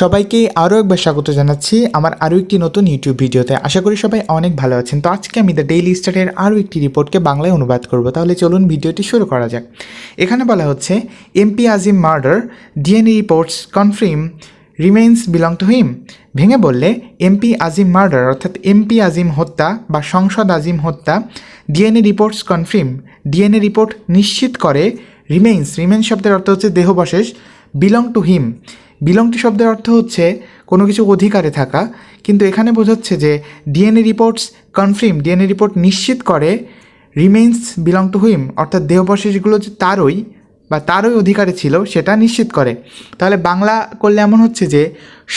সবাইকে আরও একবার স্বাগত জানাচ্ছি আমার আরও একটি নতুন ইউটিউব ভিডিওতে। আশা করি সবাই অনেক ভালো আছেন। তো আজকে আমি দ্য ডেইলি স্টারের আরও একটি রিপোর্টকে বাংলায় অনুবাদ করব। তাহলে চলুন ভিডিওটি শুরু করা যাক। এখানে বলা হচ্ছে MP Azim murder DNA reports confirm remains belong to him ভেঙে বললে এমপি আজিম মার্ডার অর্থাৎ এমপি আজিম হত্যা বা সংসদ আজিম হত্যা DNA reports confirm DNA report নিশ্চিত করে রিমেইনস রিমেইন শব্দের অর্থ হচ্ছে দেহবশেষ belong to him belong to শব্দের অর্থ হচ্ছে কোনো কিছু অধিকারে থাকা, কিন্তু এখানে বোঝাচ্ছে যে DNA reports confirm, DNA report নিশ্চিত করে রিমেইনস বিলং টু হুইম, অর্থাৎ দেহবশেষগুলো যে তারই বা তারই অধিকারে ছিল সেটা নিশ্চিত করে। তাহলে বাংলা করলে এমন হচ্ছে যে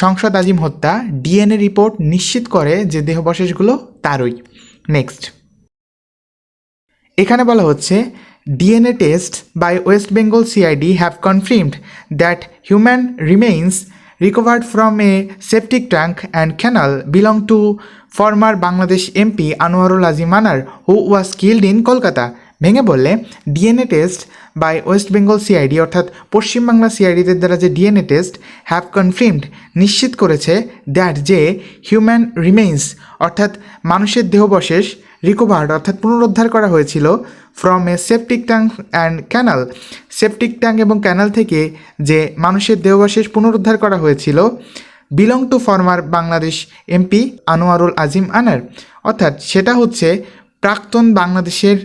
সংসদ আজিম হত্যা, ডিএনএ রিপোর্ট নিশ্চিত করে যে দেহবশেষগুলো তারই। নেক্সট। এখানে বলা হচ্ছে test by West Bengal CID have confirmed that human remains recovered from a septic tank and canal belong to former Bangladesh MP Anwarul Azim Anar who was killed in Kolkata ভেঙে বললে DNA test by West Bengal CID অর্থাৎ পশ্চিমবাংলা সিআইডিদের দ্বারা যে DNA test have confirmed নিশ্চিত করেছে that যে human remains অর্থাৎ মানুষের দেহবশেষ রিকভার্ড অর্থাৎ পুনরুদ্ধার করা হয়েছিল from a septic tank and canal septic tank এবং ক্যানাল থেকে যে মানুষের দেহবশেষ পুনরুদ্ধার করা হয়েছিল belong to former Bangladesh MP Anwarul Azim Anar অর্থাৎ সেটা হচ্ছে প্রাক্তন বাংলাদেশের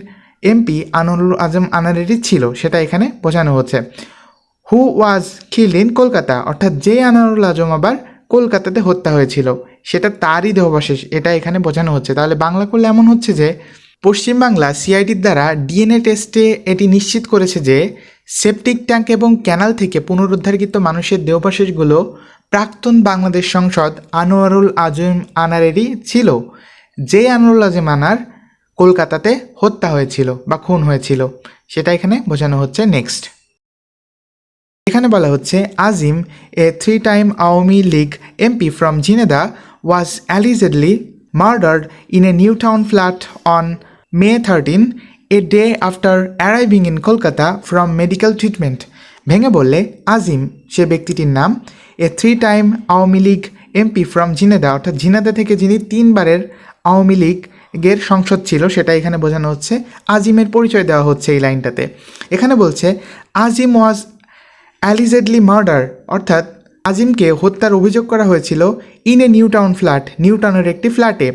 এমপি আনোয়ারুল আজম আনারেরই ছিল, সেটা এখানে বোঝানো হচ্ছে। Who was killed in Kolkata অর্থাৎ যে আনোয়ারুল আজম আবার কলকাতাতে হত্যা হয়েছিল। সেটা তারই দেহবশেষ এটা এখানে বোঝানো হচ্ছে। তাহলে বাংলা করলে এমন হচ্ছে যে পশ্চিমবাংলা সিআইডির দ্বারা ডিএনএ টেস্টে এটি নিশ্চিত করেছে যে সেপটিক ট্যাঙ্ক এবং ক্যানাল থেকে পুনরুদ্ধারকৃত মানুষের দেহবশেষগুলো প্রাক্তন বাংলাদেশ সংসদ আনোয়ারুল আজম আনারেরই ছিল, যে আনোয়ারুল আজম আনার কলকাতাতে হত্যা হয়েছিল বা খুন হয়েছিল। সেটা এখানে বোঝানো হচ্ছে নেক্সট এখানে বলা হচ্ছে, Azim, a three time Awami League MP from Jhenaidah allegedly murdered in a New Town flat on May thirteen a day after arriving in Kolkata from medical treatment ভেঙে বললে আজিম, সে ব্যক্তিটির নাম, a three time Awami League MP from Jhenaidah, অর্থাৎ জিনেদা থেকে যিনি তিনবারের আওয়ামী লীগের সংসদ ছিল, সেটা এখানে বোঝানো হচ্ছে। আজিমের পরিচয় দেওয়া হচ্ছে এই লাইনটাতে। এখানে বলছে, আজিম ওয়াজ অ্যালিজেডলি মার্ডার অর্থাৎ আজিমকে হত্যার অভিযোগ করা হয়েছিল in a New Town flat New টাউনের একটি ফ্ল্যাটে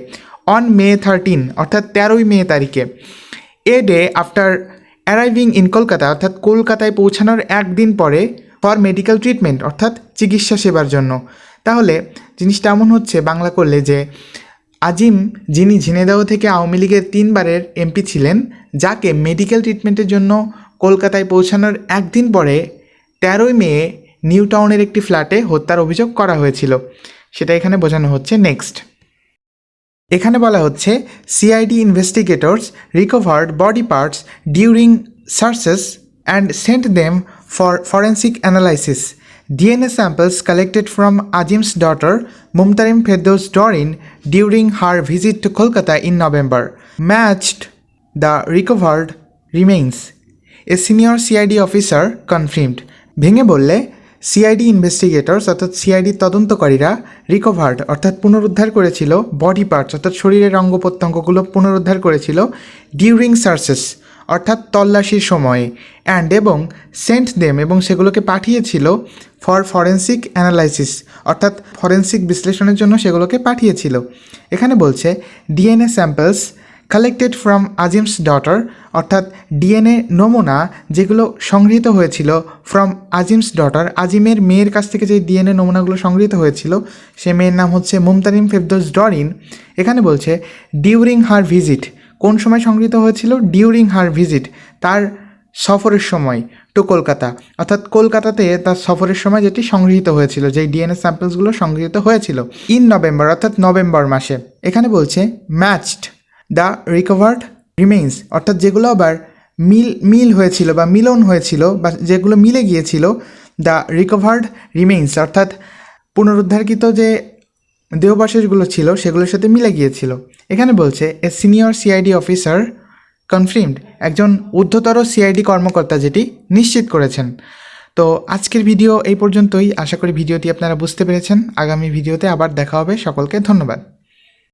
অন মে থার্টিন অর্থাৎ তেরোই মে তারিখে। A day after arriving in Kolkata, অর্থাৎ কলকাতায় পৌঁছানোর একদিন পরে ফর মেডিকেল ট্রিটমেন্ট অর্থাৎ চিকিৎসা সেবার জন্য। তাহলে জিনিসটা এমন হচ্ছে, বাংলা করলে যে আজিম, যিনি ঝিনেদাহ থেকে আওয়ামী লীগের তিনবারের এমপি ছিলেন, যাকে মেডিকেল ট্রিটমেন্টের জন্য কলকাতায় পৌঁছানোর একদিন পরে তেরোই মে নিউ টাউনের একটি ফ্ল্যাটে হত্যার অভিযোগ করা হয়েছিল। সেটা এখানে বোঝানো হচ্ছে নেক্সট। এখানে বলা হচ্ছে CID investigators recovered body parts during searches and sent them for forensic analysis DNA samples collected from Azim's daughter Mumtarin Ferdous Dorin during her visit to Kolkata in November matched the recovered remains a senior CID officer confirmed ভেঙে বললে CID ইনভেস্টিগেটর্স অর্থাৎ CID তদন্তকারীরা recovered অর্থাৎ পুনরুদ্ধার করেছিল body parts অর্থাৎ শরীরের অঙ্গ প্রত্যঙ্গগুলো পুনরুদ্ধার করেছিল ডিউরিং সার্চেস অর্থাৎ তল্লাশির সময়ে অ্যান্ড এবং সেন্ট দেম এবং সেগুলোকে পাঠিয়েছিল ফর ফরেন্সিক অ্যানালাইসিস অর্থাৎ ফরেন্সিক বিশ্লেষণের জন্য সেগুলোকে পাঠিয়েছিল। এখানে বলছে DNA samples collected from Azim's daughter অর্থাৎ ডিএনএ নমুনা যেগুলো সংগৃহীত হয়েছিল ফ্রম আজিমস ডটার আজিমের মেয়ের কাছ থেকে যে ডিএনএ নমুনাগুলো সংগৃহীত হয়েছিল, সে মেয়ের নাম হচ্ছে মুমতারিম ফেরদোস ডরিন। এখানে বলছে ডিউরিং হার ভিজিট কোন সময় সংগৃহীত হয়েছিল? ডিউরিং হার ভিজিট তার সফরের সময় টু কলকাতা। অর্থাৎ কলকাতাতে তার সফরের সময় যেটি সংগৃহীত হয়েছিল, যেই ডিএনএ স্যাম্পলসগুলো সংগৃহীত হয়েছিল ইন নভেম্বর অর্থাৎ নভেম্বর মাসে। এখানে বলছে ম্যাচড দ্য রিকভার্ড রিমেইন্স, অর্থাৎ যেগুলো আবার মিল মিল হয়েছিল বা মিলন হয়েছিল বা যেগুলো মিলে গিয়েছিল, দ্য রিকভার্ড রিমেইন্স, অর্থাৎ পুনরুদ্ধারকৃত যে দেহবশেষগুলো ছিল, সেগুলোর সাথে মিলে গিয়েছিল। এখানে বলছে, a senior CID officer confirmed একজন ঊর্ধ্বতর সিআইডি কর্মকর্তা যেটি নিশ্চিত করেছেন। তো আজকের ভিডিও এই পর্যন্তই। আশা করি ভিডিওটি আপনারা বুঝতে পেরেছেন। আগামী ভিডিওতে আবার দেখা হবে। সকলকে ধন্যবাদ।